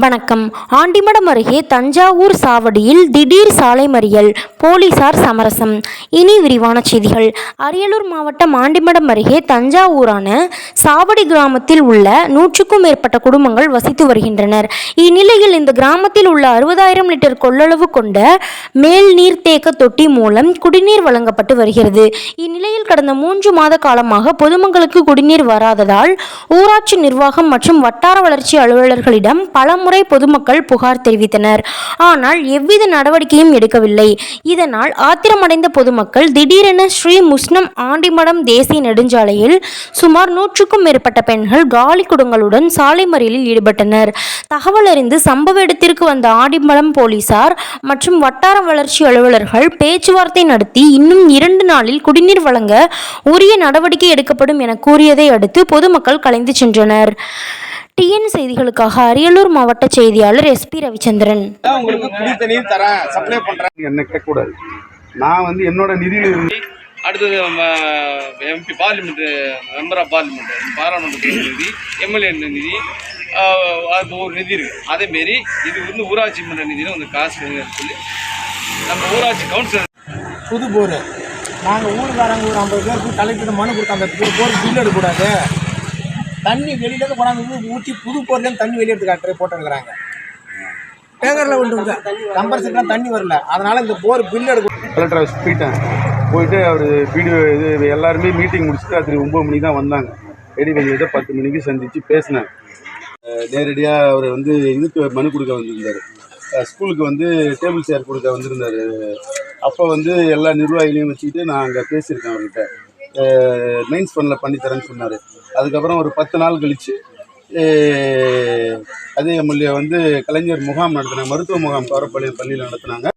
வணக்கம். ஆண்டிமடம் அருகே தஞ்சாவூர் சாவடியில் திடீர் சாலை மறியல் போலீசார் சமரசம். இனி விரிவான செய்திகள். அரியலூர் மாவட்டம் ஆண்டிமடம் அருகே தஞ்சாவூரான சாவடி கிராமத்தில் உள்ள நூற்றுக்கும் மேற்பட்ட குடும்பங்கள் வசித்து வருகின்றனர். இந்நிலையில் இந்த கிராமத்தில் உள்ள அறுபதாயிரம் லிட்டர் கொள்ளளவு கொண்ட மேல் நீர்த்தேக்க தொட்டி மூலம் குடிநீர் வழங்கப்பட்டு வருகிறது. இந்நிலையில் கடந்த மூன்று மாத காலமாக பொதுமக்களுக்கு குடிநீர் வராததால் ஊராட்சி நிர்வாகம் மற்றும் வட்டார வளர்ச்சி அலுவலர்களிடம் பல பலமுறை பொதுமக்கள் புகார் தெரிவித்தனர். ஆனால் எவ்வித நடவடிக்கையும் எடுக்கவில்லை. இதனால் ஆத்திரமடைந்த பொதுமக்கள் திடீரென ஸ்ரீ முஸ்னம் ஆண்டிமடம் தேசிய நெடுஞ்சாலையில் சுமார் நூற்றுக்கும் மேற்பட்ட பெண்கள் காலி குடங்களுடன் சாலை மறியலில் ஈடுபட்டனர். தகவல் அறிந்து சம்பவ இடத்திற்கு வந்த ஆண்டிமடம் போலீசார் மற்றும் வட்டார வளர்ச்சி அலுவலர்கள் பேச்சுவார்த்தை நடத்தி இன்னும் இரண்டு நாளில் குடிநீர் வழங்க உரிய நடவடிக்கை எடுக்கப்படும் என கூறியதை அடுத்து பொதுமக்கள் கலைந்து சென்றனர். டிஎன் செய்திகளுக்காக அரியலூர் மாவட்ட செய்தியாளர் எஸ்பி ரவிச்சந்திரன். நான் உங்களுக்கு குடி தண்ணீர் தரேன் சப்ளை பண்றேன். என்ன கேட்கக்கூடாது. நான் வந்து என்னோட நிதியில் இருந்து அடுத்தது MP parliament member of parliament பாராளுமன்ற நிதி எம்எல்ஏ நிதி அது ஒரு நிதி இருக்கு. அதே மாரி இது வந்து ஊராட்சி மன்ற நிதியில் வந்து காசு சொல்லி நம்ம ஊராட்சி கவுன்சிலர் புது போர். நாங்கள் ஊருக்காரங்க ஒரு ஐம்பது பேர் போய் கலெக்டர் மனு கொடுத்தோம் அந்த புது போர் பில் எடுக்கக்கூடாது தண்ணி வெளியிலேருந்து கொண்டாந்து ஊற்றி புது போர்லேருந்து தண்ணி வெளியே எடுத்து காட்டுற போட்டு டேங்கரில் கொண்டு நம்பர் தண்ணி வரல. அதனால இந்த போர் பில் எடுக்கும் கலெக்டர் ஆஃபீஸ் போயிட்டேன். போயிட்டு அவர் வீடியோ இது எல்லாருமே மீட்டிங் முடிச்சுட்டு ராத்திரி ஒம்பது மணிக்கு தான் வந்தாங்க. ரெடி வெளியிட்ட பத்து மணிக்கு சந்தித்து பேசினேன். நேரடியாக அவர் வந்து இதுக்கு மனு கொடுக்க வந்திருந்தார். ஸ்கூலுக்கு வந்து டேபிள் சேர் கொடுக்க வந்திருந்தார். அப்போ வந்து எல்லா நிர்வாகிகளையும் வச்சுக்கிட்டு நான் அங்கே பேசியிருக்கேன் அவர்கிட்ட. மெயின்ஸ் ஃபண்டில் பண்ணித்தரேன்னு சொன்னார். அதுக்கப்புறம் ஒரு பத்து நாள் கழித்து அதே எம்எல்ஏ வந்து கலைஞர் முகாம் நடத்தினாங்க மருத்துவ முகாம் கவரப்பாளையம் பள்ளியில் நடத்தினாங்க.